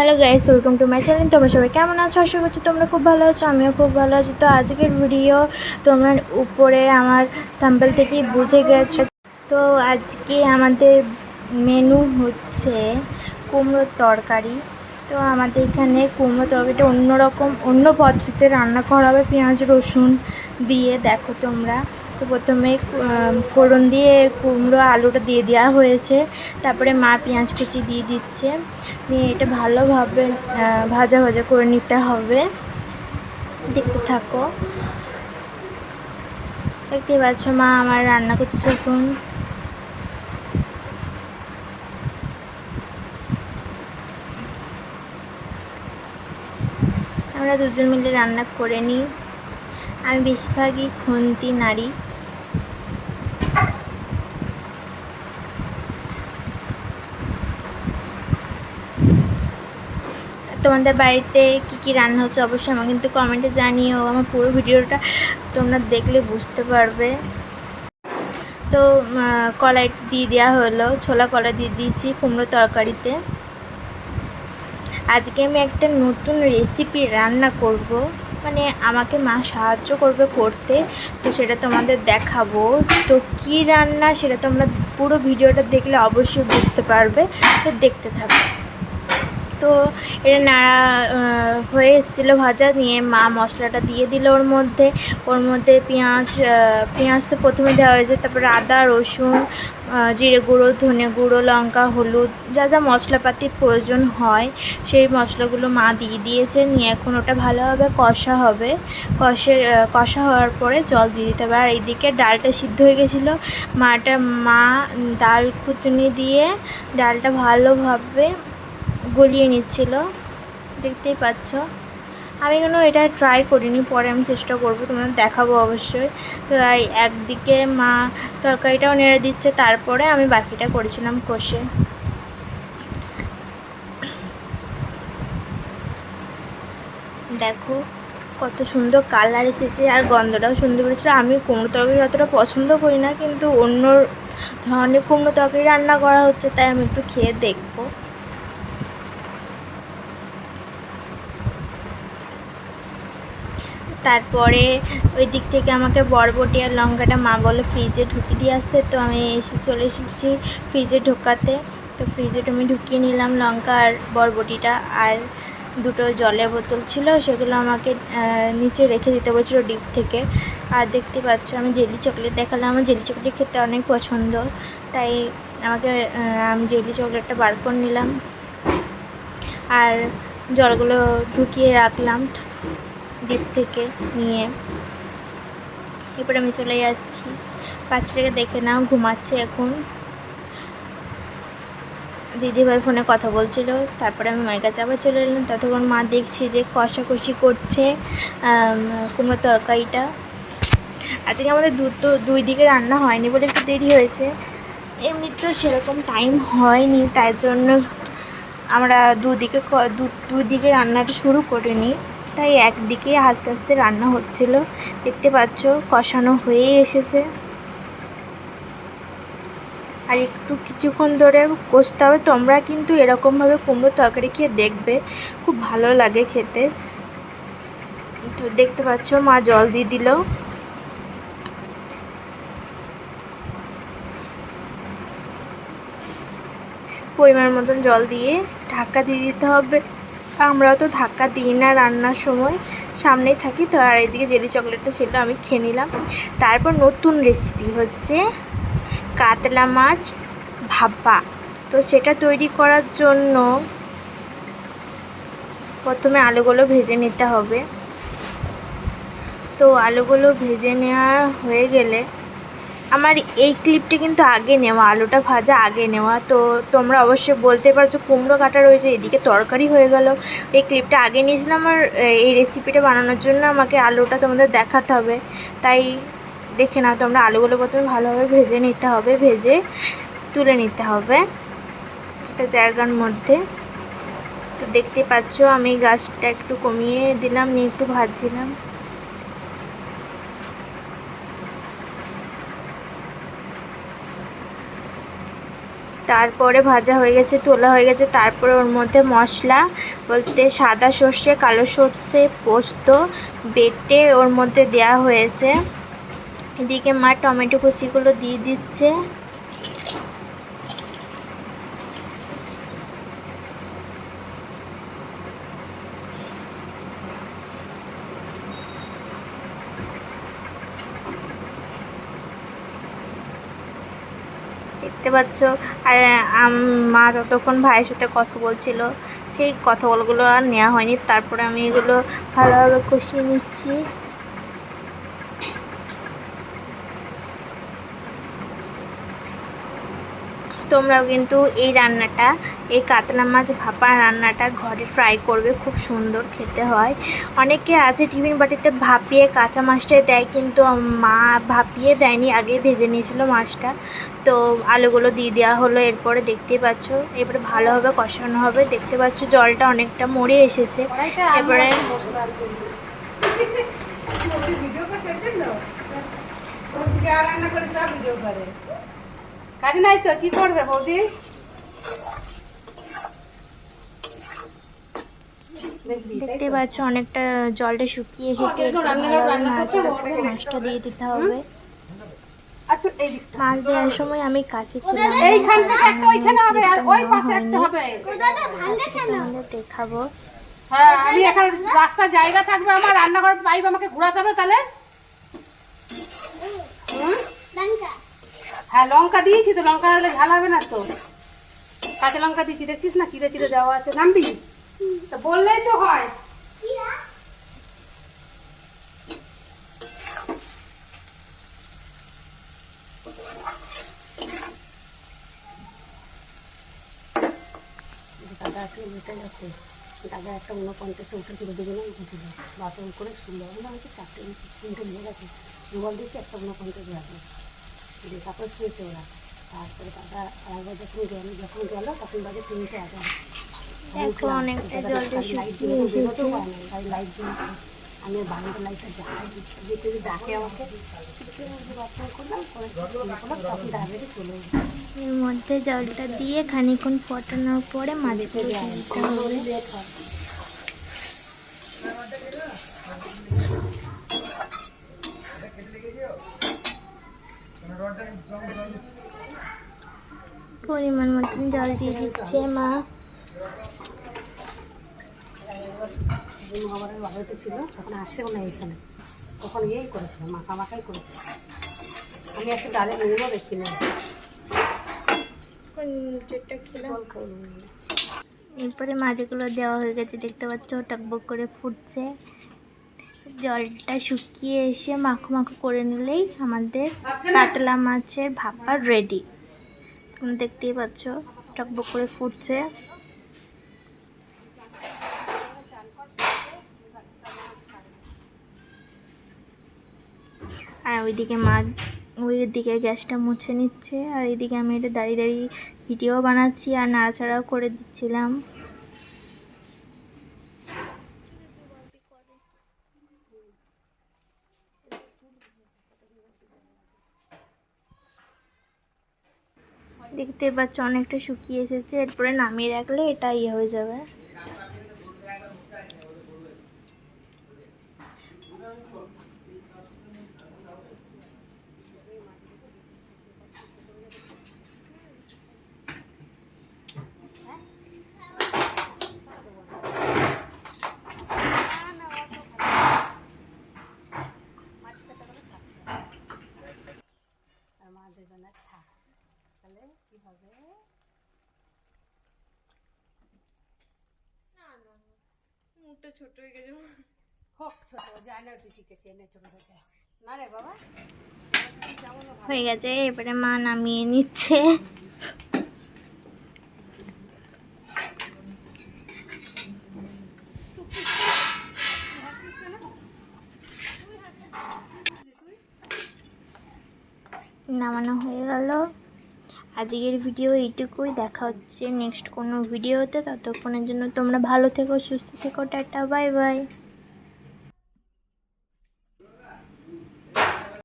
Hello guys welcome to my channel তোমরা সবাই কেমন আছো? আশা করছি তোমরা খুব ভালো আছো, আমিও খুব ভালো আছি। তো আজকের ভিডিও তোমরা উপরে আমার থাম্বেল থেকেই বুঝে গেছো। তো আজকে আমাদের মেনু হচ্ছে কুমড়োর তরকারি। তো আমাদের এখানে কুমড়ো তরকারিটা অন্যরকম, অন্য পদ্ধতিতে রান্না করা হবে। পেঁয়াজ, রসুন দিয়ে, দেখো তোমরা। তো প্রথমে ফোড়ন দিয়ে কুমড়ো, আলুটা দিয়ে দেওয়া হয়েছে। তারপরে মা পেঁয়াজ কুচি দিয়ে দিচ্ছে। দিয়ে এটা ভালোভাবে ভাজা ভাজা করে নিতে হবে। দেখতে থাকো। দেখতে পাচ্ছ মা আমার রান্না করছে এখন। আমরা দুজন মিলে রান্না করে নিই। আমি বেশিরভাগই খুন্তি নাড়ি তোমাদের বাড়িতে কি কি রান্না হচ্ছে অবশ্যই আমাকে কিন্তু কমেন্টে জানিও। আমার পুরো ভিডিওটা তোমরা দেখলে বুঝতে পারবে। তো কলাই দিয়ে দেওয়া হলো। ছোলা কলা দিয়ে দিয়েছি কুমড়ো তরকারিতে। আজকে আমি একটা নতুন রেসিপি রান্না করব। মানে আমাকে মা সাহায্য করবে করতে। তো সেটা তোমাদের দেখাবো। তো কি রান্না সেটা তোমরা পুরো ভিডিওটা দেখলে অবশ্যই বুঝতে পারবে। তো দেখতে থাকো। তো এটা নাড়া হয়ে এসেছিল ভাজা, নিয়ে মা মশলাটা দিয়ে দিল ওর মধ্যে। ওর মধ্যে পেঁয়াজ পেঁয়াজ তো প্রথমে দেওয়া হয়েছে, তারপরে আদা, রসুন জিরে গুঁড়ো, ধনে গুঁড়ো, লঙ্কা, হলুদ, যা যা মশলাপাতির প্রয়োজন হয়, সেই মশলাগুলো মা দিয়ে দিয়েছে। নিয়ে এখন ওটা ভালোভাবে কষা হবে। কষে কষা হওয়ার পরে জল দিয়ে দিতে হবে। আর এইদিকে ডালটা সিদ্ধ হয়ে গেছিল। মাটা, মা ডাল খুঁতনি দিয়ে ডালটা ভালোভাবে গলিয়ে নিচ্ছিল। দেখতেই পাচ্ছ। আমি কোনো এটা ট্রাই করিনি, পরে আমি চেষ্টা করব, তোমাদের দেখাবো অবশ্যই। তো একদিকে মা তরকারিটাও নেড়ে দিচ্ছে, তারপরে আমি বাকিটা করেছিলাম কষে। দেখো, কত সুন্দর কালার এসেছে আর গন্ধটাও সুন্দর বেরোছিল আমি কুমড়ো তরকারি অতটা পছন্দ করি না, কিন্তু অন্য ধরনের কুমড়ো তরকারি রান্না করা হচ্ছে, তাই আমি একটু খেয়ে দেখব। তারপরে ওই দিক থেকে আমাকে বরবটি আর লঙ্কাটা মা বলে ফ্রিজে ঢুকিয়ে দিয়ে আসতে। তো আমি এসে চলে এসেছি ফ্রিজে ঢোকাতে। তো ফ্রিজে আমি ঢুকিয়ে নিলাম লঙ্কা আর বরবটিটা। আর দুটো জলের বোতল ছিল, সেগুলো আমাকে নিচে রেখে দিতে বলেছিল ডিপ থেকে। আর দেখতে পাচ্ছ, আমি জেলি চকলেট দেখালাম। আমার জেলি চকলেট খেতে অনেক পছন্দ। তাই আমাকে আমি জেলি চকলেটটা বার করে নিলাম। আর জলগুলো ঢুকিয়ে রাখলাম। ডিপ থেকে নিয়ে। এরপর আমি চলে যাচ্ছি। বাচ্চাটাকে দেখে নাও, ঘুমাচ্ছে এখন। দিদিভাই ফোনে কথা বলছিল। তারপরে আমি মায়ের কাছে আবার চলে এলাম। ততক্ষণ মা দেখছি যে কষাকষি করছে কুমড়োর তরকারিটা। আজকে আমাদের দু তো দুই দিকে রান্না হয়নি বলে একটু দেরি হয়েছে। এমনি তো সেরকম টাইম হয়নি, তাই জন্য আমরা দুদিকে দুদিকে রান্নাটা শুরু করিনি। তাই একদিকে আস্তে আস্তে রান্না হচ্ছিল। দেখতে পাচ্ছ, কষানো হয়ে এসেছে। আর একটু কিছুক্ষণ ধরে কষতে হবে। তোমরা কিন্তু এরকমভাবে কুমড়ো তরকারি খেয়ে দেখবে। খুব ভালো লাগে খেতে। তো দেখতে পাচ্ছ, মা জল দিয়ে দিল। পরিমাণ মতন জল দিয়ে ঢাকা দিয়ে দিতে হবে। আমরাও তো ধাক্কা দিই না রান্নার সময়, সামনেই থাকি তো, আর এদিকে জেলি চকলেটটা ছিল, আমি খেয়ে নিলাম। তারপর নতুন রেসিপি হচ্ছে কাতলা মাছ ভাপা। তো সেটা তৈরি করার জন্য প্রথমে আলুগুলো ভেজে নিতে হবে। তো আলুগুলো ভেজে নেওয়া হয়ে গেলে আমার এই ক্লিপটা কিন্তু আগে নেওয়া, আলুটা ভাজা আগে নেওয়া। তো তোমরা অবশ্যই বলতে পারছ, কুমড়ো কাটা রয়েছে, এদিকে তরকারি হয়ে গেল। এই ক্লিপটা আগে নিয়েছিলাম আর এই রেসিপিটা বানানোর জন্য আমাকে আলুটা তোমাদের দেখাতে হবে। তাই দেখে নাও, তোমরা আলুগুলো প্রথমে ভালোভাবে ভেজে নিতে হবে, ভেজে তুলে নিতে হবে। একটা জায়গার মধ্যে। তো দেখতে পাচ্ছ, আমি গাছটা একটু কমিয়ে দিলাম, নিয়ে একটু ভাজছিলাম। তারপরে ভাজা হয়ে গেছে, তোলা হয়ে গেছে, তারপরে ওর মধ্যে মশলা, বলতে সাদা সর্ষে, কালো সর্ষে, পোস্ত, বেটে ওর মধ্যে দেয়া হয়েছে। এদিকে মা টমেটো কুচিগুলো দিয়ে দিচ্ছে দেখতে পাচ্ছ। আর মা ততক্ষণ ভাইয়ের সাথে কথা বলছিল। সেই কথাগুলো আর নেওয়া হয়নি। তারপরে আমি এগুলো ভালোভাবে কষিয়ে নিচ্ছি। তোমরাও কিন্তু এই রান্নাটা, এই কাতলা মাছ ভাপা রান্নাটা ঘরে ফ্রাই করবে, খুব সুন্দর খেতে হয়। অনেকে আছে টিফিন বাটিতে ভাপিয়ে কাঁচা মাছটাই দেয়, কিন্তু মা ভাপিয়ে দেয়নি আগে ভেজে নিয়েছিল মাছটা। তো আলুগুলো দিয়ে দেওয়া হলো, এরপরে দেখতেই পাচ্ছ এবারে ভালোভাবে কষানো হবে। দেখতে পাচ্ছ জলটা অনেকটা মরে এসেছে। এবারে ভিডিও করছে রান্না করে সব ভিডিও করে। কাজ নাই তো কি করবে বৌদি? দেখতে পাচ্ছ অনেকটা জলটা শুকিয়ে এসেছে মাছটা দিয়ে দিতে হবে। মাছ দেওয়ার সময় আমি কাছে ছিলাম এইখান থেকে একটা ওইখানে হবে আর ওই পাশে একটা হবে। তোমাদের দেখাবো। হ্যাঁ আমি এখন রাস্তা জায়গা থাকবে আমার রান্নাঘরে পাইব আমাকে ঘোরাতে হবে তাহলে। হুম? হ্যাঁ লঙ্কা দিয়েছি তো, লঙ্কা দিলে ঝাল হবে না তো। কাঁচা লঙ্কা দিয়েছি, দেখছিস না? চিড়ে চিড়ে দেওয়া আছে। নামবি? তো বললেই তো হয়। দাদা একটু উনপঞ্চাশে উঠেছিল দুজনে উঠেছিল। বাথরুম করে শুনলো আমি চারটে তিনটে নিয়ে গেছে। জল দিয়েছি, একটা উনপঞ্চাশ রাখবে শুয়েছে ওরা তারপরে দাদা আরেকবার যখন গেল যখন গেল তখন বাজে তিনটে দেখো অনেকটা জলটা লাইট শুকিয়ে এসেছে। লাইট জ্বলছে আমি বারান্দা লাইটটা জ্বালাই যেতে ডাকে আমাকে করলাম করে শুয়ে পড়লাম তখন ডাকে চলে এর মধ্যে জলটা দিয়ে খানিক্ষণ ফোটানোর পরে মাছগুলো দিয়ে দিতে হবে। পরিমাণ মতন জল দিয়ে দিচ্ছে মা। যে বাড়িতে ছিল তখন আসেও না এখানে তখন ইয়েই করেছিল মাখা মাখাই করেছিল আমি একটা ডালে নিয়েও দেখি না যেটা খেলাম? জল খাই নিয়ে এরপরে মাছগুলো দেওয়া হয়ে গেছে, দেখতে পাচ্ছ টকবক করে ফুটছে। জলটা শুকিয়ে এসে মাখো মাখো করে নিলেই আমাদের কাতলা মাছের ভাপা রেডি তুমি দেখতেই পাচ্ছ টকবক করে ফুটছে। আর ওইদিকে মাছ ওই দিকে গ্যাসটা মুছে নিচ্ছে, আর এইদিকে আমি এটা দাঁড়িয়ে দাঁড়িয়ে ভিডিও বানাচ্ছি, আর নাড়াচাড়াও করে দিচ্ছিলাম। দেখতে পাচ্ছ অনেকটা শুকিয়ে এসেছে। এরপরে নামিয়ে রাখলে এটা ইয়ে হয়ে যাবে আর মা দেবে না থাক তাহলে কি হবে হোক ছোট যায় না একটু শিখেছে এনে ছোট থেকে না রে বাবা হয়ে গেছে এবারে মা নামিয়ে নিচ্ছে। নামানো হয়ে গেল। আজকের ভিডিও এইটুকুই। দেখা হচ্ছে নেক্সট কোনো ভিডিওতে। ততক্ষণের জন্য তোমরা ভালো থেকো, সুস্থ থেকো, টাটা বাই বাই